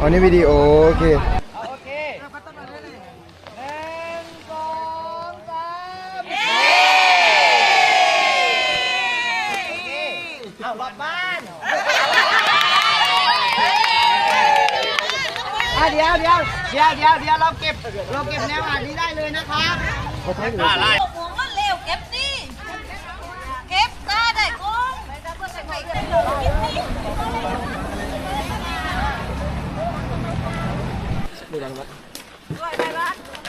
อ๋อนี่วิดีโอโอเคโอเคหนึ่งสองสามโอเคเอารอบบ้านอะเดี๋ยวเดี๋ยวเดี๋ยวเดี๋ยวเดี๋ยวเราเก็บเราเก็บแนวอ่านนี้ได้เลยนะครับหัวมันเร็วเก็บสิเก็บตาได้กุ้งไปเก็บกินนี่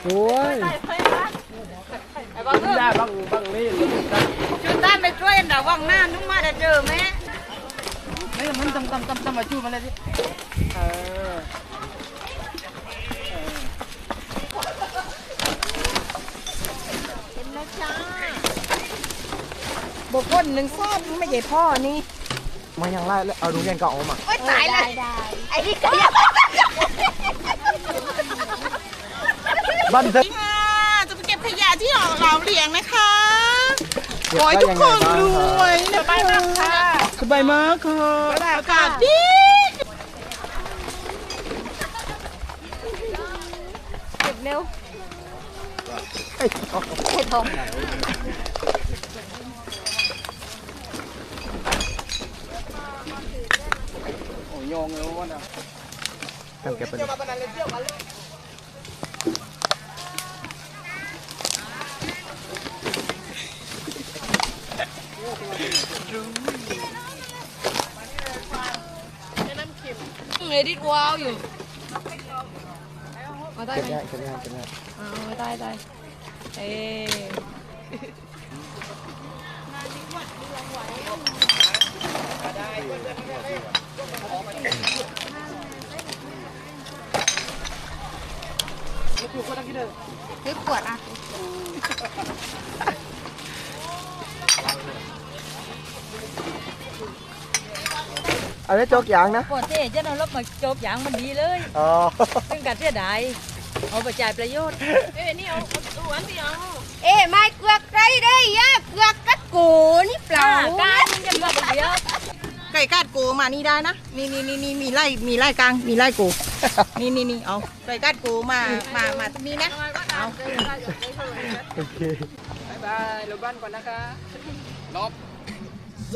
โอ้ยได้บังบังนี่จุดใต้ไม่ช่วยนะาว่างหน้านุ่งมาได้เจอไหมไม่มันตำตำตำตำมาชูมาเลยดิเออเห็นแล้วจ้าบุคคลหนึ่งซ้อนไม่ใหญ่พ่อนี่มันยังไล่เอาดูเรียนเก่าออกมาโอ้ยตายเลยไอ้ที่ก็ยัง บันทึกค่ะจะไปเก็บขยะที่เราเราเลี้ยงนะคะขอให้ทุกคนรวยสบายมากค่ะสบายมากค่ะอากาศดีเก็บเร็วเห็ดทองโอ้ยงเลยว่านะกันเก็บไปเลย เอดิดว้าวอยู่เอาได้เก็บไหมได้เก็บได้เก็บได้เอาได้ได้เอ๊ซื้อขวดอะ อาได้โจกยางนะก่อนที่จะนำรถมาจบอย่างมันดีเลยอ๋อซึ่งการเสียดายเอาไปจ่ายประโยชน์เอ๊ะนี่เอาเอาอันที่เอาเอ๊ะไม่เกลือกไรได้ยะเกลือกกัดกูนี่เปล่าการมันจะมาเดียวไก่กัดกูมานี่ได้นะนี่นี่นี่นี่มีไล่มีไล่กลางมีไล่กูนี่นี่นี่เอาไก่กัดกูมามามาตรงนี้นะเอาโอเคบายบายลบบ้านก่อนนะคะลบเ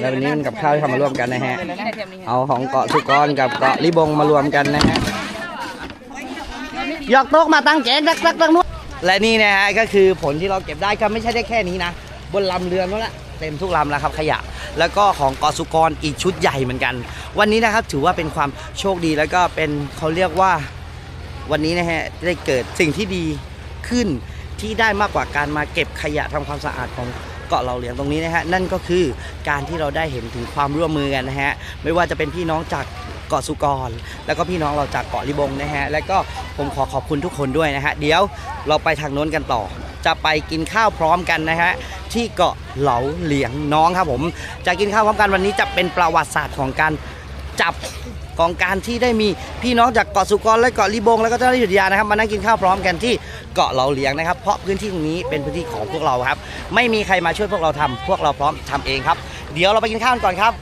แล้ววันนี้กับข้าวที่ทำมาร่วมกันนะฮะ เอาของเกาะสุกรกับเกาะลิบงมารวมกันนะฮะยกโต๊ะมาตั้งแกงรักรักรักนู้นและนี่นะฮะก็คือผลที่เราเก็บได้ก็ไม่ใช่ได้แค่นี้นะ บนลำเรือนั่นแหละเต็มทุกลำแล้วครับขยะ แล้วก็ของเกาะสุกรอีกชุดใหญ่เหมือนกัน วันนี้นะครับถือว่าเป็นความโชคดีแล้วก็เป็นเขาเรียกว่าวันนี้นะฮะได้เกิดสิ่งที่ดีขึ้นที่ได้มากกว่าการมาเก็บขยะทำความสะอาดของ เกาะเหล่าเหลียงตรงนี้นะฮะนั่นก็คือการที่เราได้เห็นถึงความร่วมมือกันนะฮะไม่ว่าจะเป็นพี่น้องจากเกาะสุกร แล้วก็พี่น้องเราจากเกาะลิบงนะฮะแล้วก็ผมขอขอบคุณทุกคนด้วยนะฮะเดี๋ยวเราไปทางโน้นกันต่อ จะไปกินข้าวพร้อมกันนะฮะที่เกาะเหลาเหลียงน้องครับผม จะกินข้าวพร้อมกันวันนี้จะเป็นประวัติศาสตร์ของการจับ ของการที่ได้มีพี่น้องจากเกาะสุกรและเกาะลิบงแล้วก็เจ้าหน้าที่อุทยานนะครับมานั่งกินข้าวพร้อมกันที่เกาะเหลาเหลียงนะครับ เพราะพื้นที่ตรงนี้เป็นพื้นที่ของพวกเราครับ ไม่มีใครมาช่วยพวกเราทำพวกเราพร้อมทำเองครับ เดี๋ยวเราไปกินข้าวกันก่อนครับ